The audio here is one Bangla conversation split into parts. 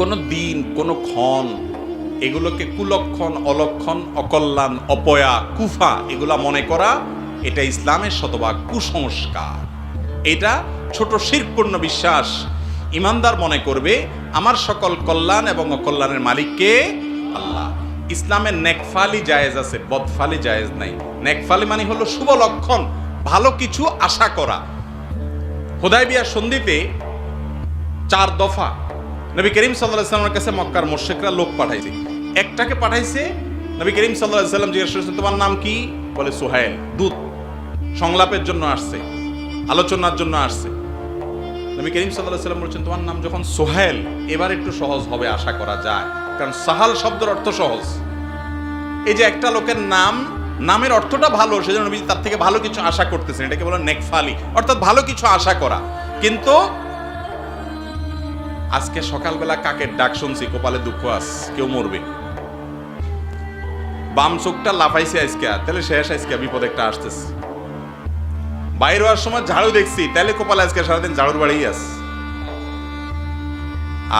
কোনো দিন, কোনো ক্ষণ এগুলোকে কুলক্ষণ, অলক্ষণ, অকল্যাণ, অপয়া, কুফা এগুলা মনে করা, এটা ইসলামের শতভাগ কুসংস্কার। এটা ছোট শিরপূর্ণ বিশ্বাস। ইমানদার মনে করবে, আমার সকল কল্যাণ এবং অকল্যাণের মালিককে আল্লাহ। ইসলামের নেকফালি জায়েজ আছে, বদফালি জায়েজ নাই। নেকফালি মানে হলো শুভ লক্ষণ, ভালো কিছু আশা করা। হুদাইবিয়ার সন্ধিতে চার দফা নবী করিম সাল্লাহ সাল্লামের কাছে মক্কার মোর্শেকরা লোক পাঠাইছে। একটাকে পাঠাইছে, নবী করিম সাল্লাহ সাল্লাম জিজ্ঞেস করেছেন তোমার নাম কি? বলে সোহাইল দূত। সংলাপের জন্য আসছে, আলোচনার জন্য আসছে। নবী করিম সাল্লাহ সাল্লাম বলছেন, তোমার নাম যখন সোহেল, এবার একটু সহজ হবে আশা করা যায়। কারণ সাহাল শব্দের অর্থ সহজ। এই যে একটা লোকের নাম, নামের অর্থটা ভালো, সেজন্য নবী তার থেকে ভালো কিছু আশা করতেছেন। এটাকে বলে নেকফালি। অর্থাৎ ভালো কিছু আশা করা। কিন্তু আজকে সকালবেলা কাকের ডাক শুনছি, কপালে দুঃখ আস কেউ মরবে। বাম চোখটা লাফাইছে আজকে, তাহলে শেষ আজকে, বিপদ একটা আসতেছে। বাইরে হওয়ার সময় ঝাড়ু দেখছি, তাহলে কপালে আজকে সারাদিন ঝাড়ুর বাড়িই আস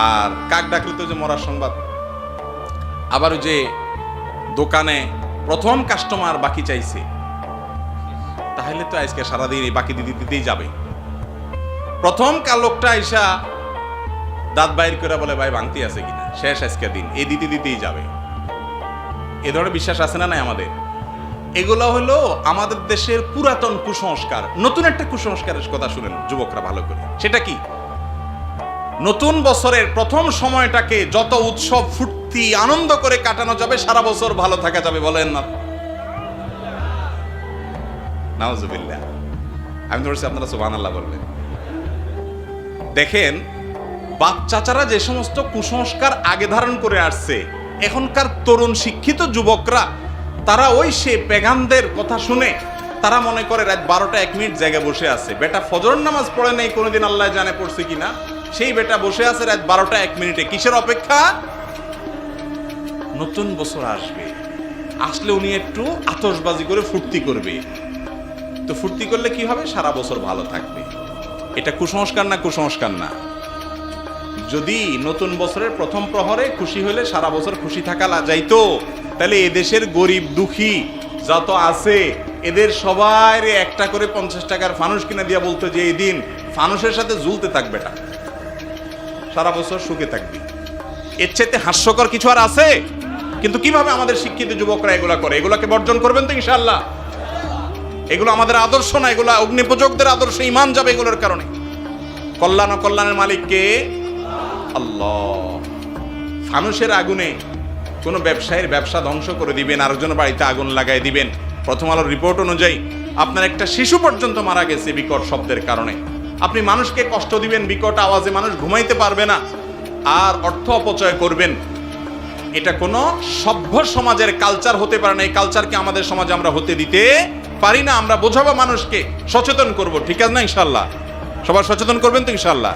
আর কাক ডাকলে তো যে মরার সংবাদ। আবার যে দোকানে প্রথম কাস্টমার বাকি চাইছে। তাহলে তো আজকে সারাদিন বাকি দিতে দিতেই যাবে। প্রথম কাল লোকটা আইসা দাঁত বাইর করে বলে, ভাই ভাঙতি আছে কিনা? শেষ আজকে দিন। এই দিতে দিতেই যাবে। এ ধরনের বিশ্বাস আছে না নাই আমাদের? এগুলো হলো আমাদের দেশের পুরাতন কুসংস্কার। নতুন একটা কুসংস্কারের কথা শুনেন যুবকরা ভালো করে। সেটা কি? নতুন বছরের প্রথম সময়টাকে যত উৎসব, ফুর্তি, আনন্দ করে কাটানো যাবে, সারা বছর ভালো থাকা যাবে, বলেন না। আমি ধরছি আপনারা সুবহান আল্লাহ বলবেন। দেখেন বাপ চাচারা যে সমস্ত কুসংস্কার আগে ধারণ করে আসছে, এখনকার তরুণ শিক্ষিত যুবকরা, তারা ওই সে পেগানদের কথা শুনে, তারা মনে করে রাত বারোটা এক মিনিট জায়গায় বসে আছে। বেটা ফজর নামাজ পড়ে নেই, কোনোদিন আল্লাহ জানে পড়ছে কিনা? সেই বেটা বসে আছে রাত বারোটা এক মিনিটে। কিসের অপেক্ষা? নতুন বছর আসবে। আসলে উনি একটু আতশবাজি করে ফুর্তি করবে। তো ফুর্তি করলে কি হবে? সারা বছর ভালো থাকবে। এটা কুসংস্কার না কুসংস্কার না? যদি নতুন বছরের প্রথম প্রহরে খুশি হলে সারা বছর খুশি থাকা যাইতো, তাহলে এদেশের গরিব দুঃখী যত আছে, এদের সবাই একটা করে পঞ্চাশ টাকার ফানুস কিনে দিয়া বলতো যে এই দিন ফানুসের সাথে ঝুলতে থাকবে এটা সারা বছর সুখে থাকবি। এর চাইতে হাস্যকর কিছু আর আছে? কিন্তু কীভাবে আমাদের শিক্ষিত যুবকরা এগুলা করে? এগুলাকে বর্জন করবেন তো ইনশাল্লাহ এগুলো আমাদের আদর্শ না, এগুলো অগ্নিপূজকদের আদর্শ, ইমান যাবে এগুলোর কারণে। কল্যাণ ও কল্যাণের মালিককে আল্লাহ। ফানুসের আগুনে কোনো ব্যবসায়ীর ব্যবসা ধ্বংস করে দিবেন আর আরেকজন বাড়িতে আগুন লাগাই দিবেন। প্রথম আলোর রিপোর্ট অনুযায়ী আপনার একটা শিশু পর্যন্ত মারা গেছে বিকট শব্দের কারণে। আপনি মানুষকে কষ্ট দিবেন, বিকট আওয়াজে মানুষ ঘুমাইতে পারবে না। আর অর্থ অপচয় করবেন। এটা কোনো সভ্য সমাজের কালচার হতে পারে না। এই কালচারকে আমাদের সমাজে আমরা হতে দিতে পারি না। আমরা বোঝাবো মানুষকে, সচেতন করব। ঠিক আছে না ইনশাল্লাহ সবার সচেতন করবেন তো ইনশাল্লাহ